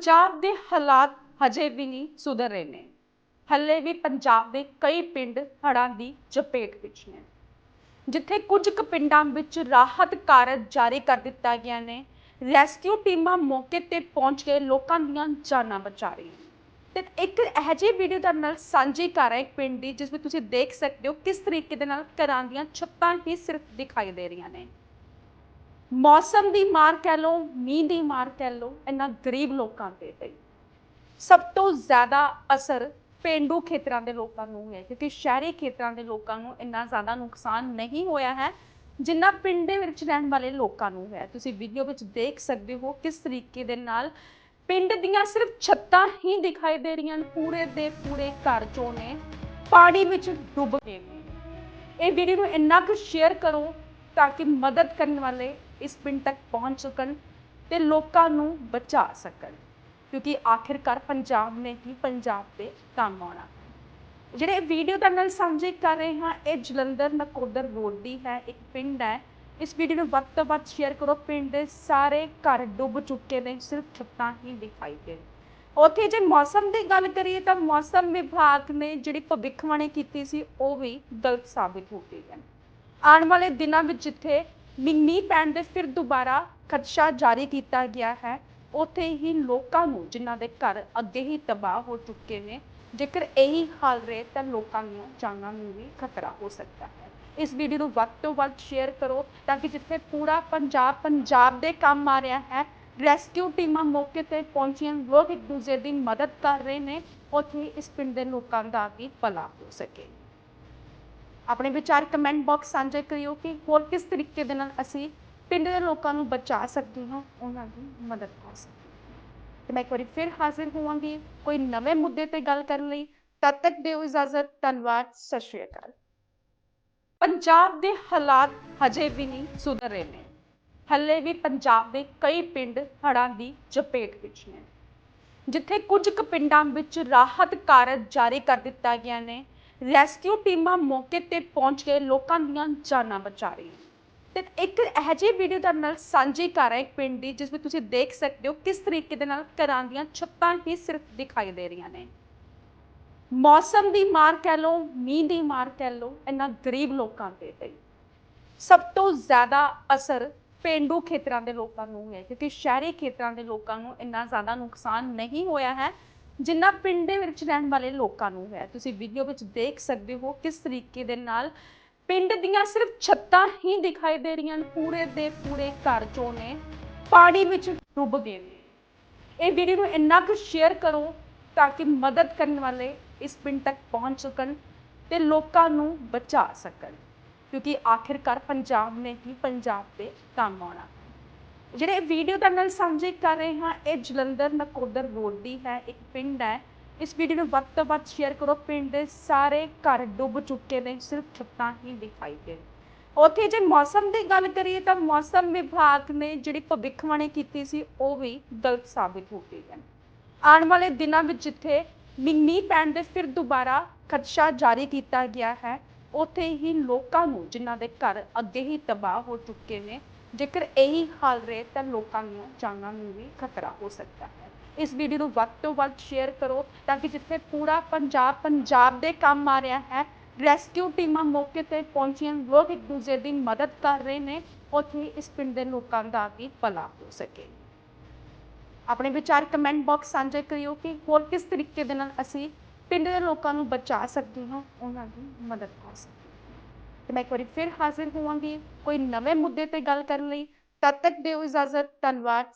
ਪੰਜਾਬ ਦੇ ਹਾਲਾਤ ਹਜੇ ਵੀ ਨਹੀਂ ਸੁਧਰ ਰਹੇ ਨੇ। ਹੱਲੇ ਵੀ ਪੰਜਾਬ ਦੇ ਕਈ ਪਿੰਡ ਹੜ੍ਹਾਂ ਦੀ ਚਪੇਟ ਵਿੱਚ ਨੇ। ਜਿੱਥੇ ਕੁਝ ਕੁ ਪਿੰਡਾਂ ਵਿੱਚ ਰਾਹਤ ਕਾਰਜ ਜਾਰੀ ਕਰ ਦਿੱਤਾ ਗਿਆ ਨੇ, ਰੈਸਕਿਊ ਟੀਮਾਂ ਮੌਕੇ ਤੇ ਪਹੁੰਚ ਕੇ ਲੋਕਾਂ ਦੀਆਂ ਜਾਨਾਂ ਬਚਾ ਰਹੀਆਂ ਤੇ ਇੱਕ ਇਹੋ ਜਿਹੀ ਵੀਡੀਓ ਤੁਹਾਡੇ ਨਾਲ ਸਾਂਝੀ ਕਰ ਰਿਹਾ ਇੱਕ ਪਿੰਡ ਦੀ, ਜਿਸ ਵਿੱਚ ਤੁਸੀਂ ਦੇਖ ਸਕਦੇ ਹੋ ਕਿਸ ਤਰੀਕੇ ਦੇ ਨਾਲ ਘਰਾਂ ਦੀਆਂ ਛੱਤਾਂ ਹੀ ਸਿਰਫ ਦਿਖਾਈ ਦੇ ਰਹੀਆਂ ਨੇ। ਮੌਸਮ ਦੀ ਮਾਰ ਕਹਿ ਲਓ, ਮੀਂਹ ਦੀ ਮਾਰ ਕਹਿ ਲਓ, ਇਹਨਾਂ ਗਰੀਬ ਲੋਕਾਂ ਤੇ ਪਈ। ਸਭ ਤੋਂ ਜ਼ਿਆਦਾ ਅਸਰ ਪੇਂਡੂ ਖੇਤਰਾਂ ਦੇ ਲੋਕਾਂ ਨੂੰ ਹੈ, ਕਿਉਂਕਿ ਸ਼ਹਿਰੀ ਖੇਤਰਾਂ ਦੇ ਲੋਕਾਂ ਨੂੰ ਇੰਨਾ ਜ਼ਿਆਦਾ ਨੁਕਸਾਨ ਨਹੀਂ ਹੋਇਆ ਹੈ, ਜਿੰਨਾ ਪਿੰਡ ਦੇ ਵਿੱਚ ਰਹਿਣ ਵਾਲੇ ਲੋਕਾਂ ਨੂੰ ਹੈ। ਤੁਸੀਂ ਵੀਡੀਓ ਵਿੱਚ ਦੇਖ ਸਕਦੇ ਹੋ ਕਿਸ ਤਰੀਕੇ ਦੇ ਨਾਲ ਪਿੰਡ ਦੀਆਂ ਸਿਰਫ ਛੱਤਾਂ ਹੀ ਦਿਖਾਈ ਦੇ ਰਹੀਆਂ ਨੇ ਪੂਰੇ ਦੇ ਪੂਰੇ ਘਰ ਚੋਂ ਨੇ, ਪਾਣੀ ਵਿੱਚ ਡੁੱਬ ਗਏ ਨੇ। ਇਹ ਵੀਡੀਓ ਨੂੰ ਇੰਨਾ ਕੁ ਸ਼ੇਅਰ ਕਰੋ ਤਾਂ ਕਿ ਮਦਦ ਕਰਨ ਵਾਲੇ ਇਸ ਪਿੰਡ ਤੱਕ ਪਹੁੰਚ ਸਕਣ ਤੇ ਲੋਕਾਂ ਨੂੰ ਬਚਾ ਸਕਣ ਕਿਉਂਕਿ ਆਖਿਰਕਾਰ ਪੰਜਾਬ ਨੇ ਹੀ ਪੰਜਾਬ ਦੇ ਕੰਮ ਆਉਣਾ ਜਿਹੜੇ ਵੀਡੀਓ ਦਾ ਨਾਲ ਸਾਂਝੇ ਕਰ ਰਹੇ ਹਾਂ ਇਹ ਜਲੰਧਰ ਨਕੋਦਰ ਰੋਡ ਦੀ ਹੈ ਇੱਕ ਪਿੰਡ ਹੈ ਇਸ ਵੀਡੀਓ ਨੂੰ ਵੱਧ ਤੋਂ ਵੱਧ ਸ਼ੇਅਰ ਕਰੋ ਪਿੰਡ ਦੇ ਸਾਰੇ ਘਰ ਡੁੱਬ ਚੁੱਕੇ ਨੇ ਸਿਰਫ ਛੱਤਾਂ ਹੀ ਦਿਖਾਈ ਦੇ ਉੱਥੇ ਜੇ ਮੌਸਮ ਦੀ ਗੱਲ ਕਰੀਏ ਤਾਂ ਮੌਸਮ ਵਿਭਾਗ ਨੇ ਜਿਹੜੀ ਭਵਿੱਖਬਾਣੀ ਕੀਤੀ ਸੀ ਉਹ ਵੀ ਗਲਤ ਸਾਬਿਤ ਹੋ ਗਈ ਹੈ ਆਉਣ ਵਾਲੇ ਦਿਨਾਂ ਵਿੱਚ ਜਿੱਥੇ ਮੀਂਹ ਪੈਣ ਦੇ ਫਿਰ ਦੁਬਾਰਾ ਖਦਸ਼ਾ ਜਾਰੀ ਕੀਤਾ ਗਿਆ ਹੈ, ਉੱਥੇ ਹੀ ਲੋਕਾਂ ਨੂੰ, ਜਿਨ੍ਹਾਂ ਦੇ ਘਰ ਅੱਗੇ ਹੀ ਤਬਾਹ ਹੋ ਚੁੱਕੇ ਨੇ, ਜੇਕਰ ਇਹੀ ਹਾਲ ਰਹੇ ਤਾਂ ਲੋਕਾਂ ਦੀਆਂ ਜਾਨਾਂ ਨੂੰ ਵੀ ਖਤਰਾ ਹੋ ਸਕਦਾ ਹੈ। ਇਸ ਵੀਡੀਓ ਨੂੰ ਵੱਧ ਤੋਂ ਵੱਧ ਸ਼ੇਅਰ ਕਰੋ ਤਾਂ ਕਿ ਜਿੱਥੇ ਪੂਰਾ ਪੰਜਾਬ ਪੰਜਾਬ ਦੇ ਕੰਮ ਆ ਰਿਹਾ ਹੈ ਰੈਸਕਿਊ ਟੀਮਾਂ ਮੌਕੇ ਤੇ ਪਹੁੰਚੀਆਂ, ਲੋਕ ਇੱਕ ਦੂਜੇ ਦੀ ਮਦਦ ਕਰ ਰਹੇ ਨੇ, ਉੱਥੇ ਇਸ ਪਿੰਡ ਦੇ ਲੋਕਾਂ ਦਾ ਵੀ ਭਲਾ ਹੋ ਸਕੇ। ਆਪਣੇ ਵਿਚਾਰ ਕਮੈਂਟ ਬਾਕਸ ਸਾਂਝੇ ਕਰਿਓ ਕਿ ਹੋਰ ਕਿਸ ਤਰੀਕੇ ਦੇ ਨਾਲ ਅਸੀਂ ਪਿੰਡ ਦੇ ਲੋਕਾਂ ਨੂੰ ਬਚਾ ਸਕਦੇ ਹਾਂ, ਉਹਨਾਂ ਦੀ ਮਦਦ ਕਰ ਸਕਦੇ ਤੇ ਮੈਂ ਇੱਕ ਵਾਰੀ ਫਿਰ ਹਾਜ਼ਰ ਹੋਵਾਂਗੀ ਕੋਈ ਨਵੇਂ ਮੁੱਦੇ ਤੇ ਗੱਲ ਕਰਨ ਲਈ। ਤਦ ਤੱਕ ਦਿਓ ਇਜਾਜ਼ਤ, ਧੰਨਵਾਦ, ਸਤਿ ਸ਼੍ਰੀ ਅਕਾਲ। ਪੰਜਾਬ ਦੇ ਹਾਲਾਤ ਹਜੇ ਵੀ ਨਹੀਂ ਸੁਧਰ ਰਹੇ ਨੇ। ਹੱਲੇ ਵੀ ਪੰਜਾਬ ਦੇ ਕਈ ਪਿੰਡ ਹੜ੍ਹਾਂ ਦੀ ਚਪੇਟ ਵਿੱਚ ਨੇ। ਜਿੱਥੇ ਕੁਝ ਕੁ ਪਿੰਡਾਂ ਵਿੱਚ ਰਾਹਤ ਕਾਰਜ ਜਾਰੀ ਕਰ ਦਿੱਤਾ ਗਿਆ ਨੇ ਰੈਸਕਿਊ ਟੀਮਾਂ ਮੌਕੇ ਤੇ ਪਹੁੰਚ ਕੇ ਲੋਕਾਂ ਦੀਆਂ ਜਾਨਾਂ ਬਚਾ ਰਹੀਆਂ। ਤੇ ਇੱਕ ਇਹੋ ਵੀਡੀਓ ਤੁਹਾਡੇ ਨਾਲ ਸਾਂਝੀ ਕਰ ਰਿਹਾ ਇੱਕ ਪਿੰਡ ਦੀ, ਜਿਸ ਵਿੱਚ ਤੁਸੀਂ ਦੇਖ ਸਕਦੇ ਹੋ ਕਿਸ ਤਰੀਕੇ ਦੇ ਨਾਲ ਘਰਾਂ ਦੀਆਂ ਛੱਤਾਂ ਹੀ ਸਿਰਫ ਦਿਖਾਈ ਦੇ ਰਹੀਆਂ ਨੇ। ਮੌਸਮ ਦੀ ਮਾਰ ਕਹਿ ਲਓ, ਮੀਂਹ ਦੀ ਮਾਰ ਕਹਿ ਲਓ ਇਹਨਾਂ ਗਰੀਬ ਲੋਕਾਂ ਤੇ ਪਈ ਸਭ ਤੋਂ ਜ਼ਿਆਦਾ ਅਸਰ ਪੇਂਡੂ ਖੇਤਰਾਂ ਦੇ ਲੋਕਾਂ ਨੂੰ ਹੈ, ਕਿਉਂਕਿ ਸ਼ਹਿਰੀ ਖੇਤਰਾਂ ਦੇ ਲੋਕਾਂ ਨੂੰ ਇੰਨਾ ਜ਼ਿਆਦਾ ਨੁਕਸਾਨ ਨਹੀਂ ਹੋਇਆ ਹੈ। ਜਿੰਨਾ ਪਿੰਡ ਦੇ ਵਿੱਚ ਰਹਿਣ ਵਾਲੇ ਲੋਕਾਂ ਨੂੰ ਹੈ। ਤੁਸੀਂ ਵੀਡੀਓ ਵਿੱਚ ਦੇਖ ਸਕਦੇ ਹੋ ਕਿਸ ਤਰੀਕੇ ਦੇ ਨਾਲ ਪਿੰਡ ਦੀਆਂ ਸਿਰਫ ਛੱਤਾਂ ਹੀ ਦਿਖਾਈ ਦੇ ਰਹੀਆਂ ਹਨ। ਪੂਰੇ ਦੇ ਪੂਰੇ ਘਰ ਚੋਂ ਨੇ ਪਾਣੀ ਵਿੱਚ ਡੁੱਬ ਗਏ ਨੇ। ਇਹ ਵੀਡੀਓ ਨੂੰ ਇੰਨਾ ਕੁ ਸ਼ੇਅਰ ਕਰੋ ਤਾਂ ਕਿ ਮਦਦ ਕਰਨ ਵਾਲੇ ਇਸ ਪਿੰਡ ਤੱਕ ਪਹੁੰਚ ਸਕਣ ਤੇ ਲੋਕਾਂ ਨੂੰ ਬਚਾ ਸਕਣ। ਕਿਉਂਕਿ ਆਖਿਰਕਾਰ ਪੰਜਾਬ ਨੇ ਹੀ ਪੰਜਾਬ ਦੇ ਕੰਮ ਆਉਣਾ। ਜਿਹੜੇ ਵੀਡੀਓ ਤੁਹਾਡੇ ਨਾਲ ਸਾਂਝੇ ਕਰ ਰਹੇ ਹਾਂ, ਇਹ ਜਲੰਧਰ ਨਕੋਦਰ ਰੋਡ ਦੀ ਹੈ, ਇੱਕ ਪਿੰਡ ਹੈ। ਇਸ ਵੀਡੀਓ ਨੂੰ ਵੱਧ ਤੋਂ ਵੱਧ ਸ਼ੇਅਰ ਕਰੋ। ਪਿੰਡ ਦੇ ਸਾਰੇ ਘਰ ਡੁੱਬ ਚੁੱਕੇ ਨੇ, ਸਿਰਫ ਛੱਤਾਂ ਹੀ ਦਿਖਾਈ ਦੇ ਉੱਥੇ ਜੇ ਮੌਸਮ ਦੀ ਗੱਲ ਕਰੀਏ ਤਾਂ ਮੌਸਮ ਵਿਭਾਗ ਨੇ ਜਿਹੜੀ ਭਵਿੱਖਬਾਣੀ ਕੀਤੀ ਸੀ, ਉਹ ਵੀ ਗਲਤ ਸਾਬਿਤ ਹੋ ਗਈ ਹੈ। ਆਉਣ ਵਾਲੇ ਦਿਨਾਂ ਵਿੱਚ ਜਿੱਥੇ ਮੀਂਹ ਮੀਂਹ ਪੈਣ ਦੇ ਫਿਰ ਦੁਬਾਰਾ ਖਦਸ਼ਾ ਜਾਰੀ ਕੀਤਾ ਗਿਆ ਹੈ, ਉੱਥੇ ਹੀ ਲੋਕਾਂ ਨੂੰ ਜਿਨ੍ਹਾਂ ਦੇ ਘਰ ਅੱਗੇ ਹੀ ਤਬਾਹ ਹੋ ਚੁੱਕੇ ਨੇ ਜੇਕਰ ਇਹੀ ਹਾਲ ਰਹੇ ਤਾਂ ਲੋਕਾਂ ਦੀਆਂ ਜਾਨਾਂ ਨੂੰ ਵੀ ਖਤਰਾ ਹੋ ਸਕਦਾ ਹੈ। ਇਸ ਵੀਡੀਓ ਨੂੰ ਵੱਧ ਤੋਂ ਵੱਧ ਸ਼ੇਅਰ ਕਰੋ ਤਾਂ ਕਿ ਜਿੱਥੇ ਪੂਰਾ ਪੰਜਾਬ ਪੰਜਾਬ ਦੇ ਕੰਮ ਆ ਰਿਹਾ ਹੈ ਰੈਸਕਿਊ ਟੀਮਾਂ ਮੌਕੇ ਤੇ ਪਹੁੰਚੀਆਂ, ਲੋਕ ਇੱਕ ਦੂਜੇ ਦੀ ਮਦਦ ਕਰ ਰਹੇ ਨੇ, ਉੱਥੇ ਇਸ ਪਿੰਡ ਦੇ ਲੋਕਾਂ ਦਾ ਵੀ ਭਲਾ ਹੋ ਸਕੇ। ਆਪਣੇ ਵਿਚਾਰ ਕਮੈਂਟ ਬਾਕਸ ਸਾਂਝੇ ਕਰਿਓ ਕਿ ਹੋਰ ਕਿਸ ਤਰੀਕੇ ਦੇ ਨਾਲ ਅਸੀਂ ਪਿੰਡ ਦੇ ਲੋਕਾਂ ਨੂੰ ਬਚਾ ਸਕਦੇ ਹਾਂ, ਉਹਨਾਂ ਦੀ ਮਦਦ ਕਰ ਸਕਦੇ ਹਾਂ ਤੇ ਮੈਂ ਇੱਕ ਵਾਰੀ ਫਿਰ ਹਾਜ਼ਰ ਹੋਵਾਂਗੀ। ਕੋਈ ਨਵੇਂ ਮੁੱਦੇ ਤੇ ਗੱਲ ਕਰਨ ਲਈ ਤਦ ਤੱਕ ਦਿਓ ਇਜਾਜ਼ਤ। ਧੰਨਵਾਦ।